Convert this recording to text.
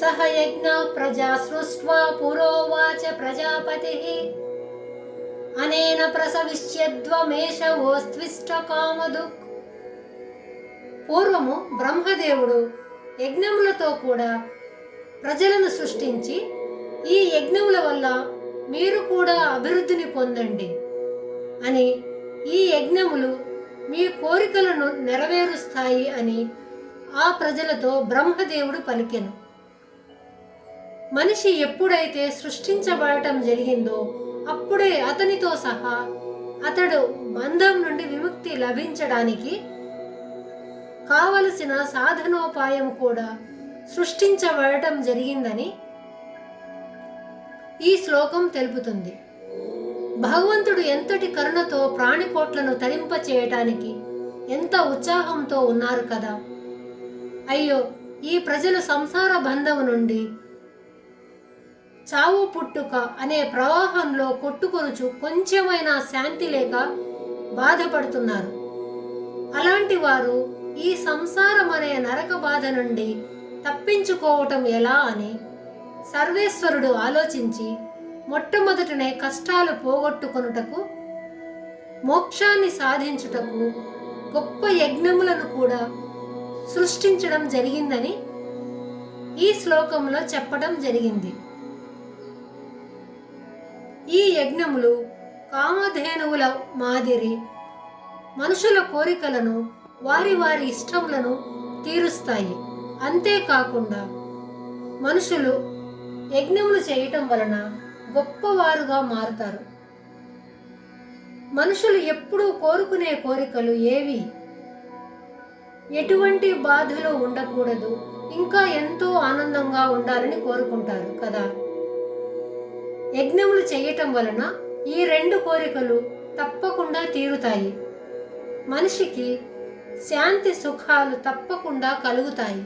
సహ యజ్ఞ ప్రజా సృష్ట్వా పురోవాచ ప్రజాపతి. అనేన ప్రసవిష్యద్వమేషవోస్త్విష్ట కామదుక్ పూర్వము బ్రహ్మదేవుడు యజ్ఞములతో కూడా ప్రజలను సృష్టించి ఈ యజ్ఞముల వల్ల మీరు కూడా అభివృద్ధిని పొందండి అని ఈ యజ్ఞములు మీ కోరికలను నెరవేరుస్తాయి అని ఆ ప్రజలతో బ్రహ్మదేవుడు పలికెను. మనిషి ఎప్పుడైతే సృష్టించబడటం జరిగిందో అప్పుడే అతనితో సహా అతడు బంధం నుండి విముక్తి లభించడానికి కావలసిన సాధనోపాయం కూడా సృష్టించబడటం జరిగిందని ఈ శ్లోకం తెలుపుతుంది. భగవంతుడు ఎంతటి కరుణతో ప్రాణికోట్లను తరింప చేయటానికి ఎంత ఉత్సాహంతో ఉన్నారు కదా! అయ్యో ఈ ప్రజలు సంసార బంధం నుండి చావు పుట్టుక అనే ప్రవాహంలో కొట్టుకొనుచు కొంచెమైనా శాంతి లేక బాధపడుతున్నారు. అలాంటి వారు ఈ సంసారం అనే నరక బాధ నుండి తప్పించుకోవటం ఎలా అని సర్వేశ్వరుడు ఆలోచించి మొట్టమొదటనే కష్టాలు పోగొట్టుకొనుటకు మోక్షాన్ని సాధించుటకు గొప్ప యజ్ఞములను కూడా సృష్టించడం జరిగిందని ఈ శ్లోకంలో చెప్పడం జరిగింది. ఈ యజ్ఞములు కామధేనువుల మాదిరి. మనుషుల కోరికలను వారి వారి ఇష్టములను తీరుస్తాయి. అంతేకాకుండా మనుషులు యజ్ఞములు చేయటం వలన గొప్పవారుగా మారుతారు. మనుషులు ఎప్పుడూ కోరుకునే కోరికలు ఏవి? ఎటువంటి బాధలు ఉండకూడదు. ఇంకా ఎంతో ఆనందంగా ఉండాలని కోరుకుంటారు కదా. యజ్ఞములు చేయటం వలన ఈ రెండు కోరికలు తప్పకుండా తీరుతాయి. మనిషికి శాంతి సుఖాలు తప్పకుండా కలుగుతాయి.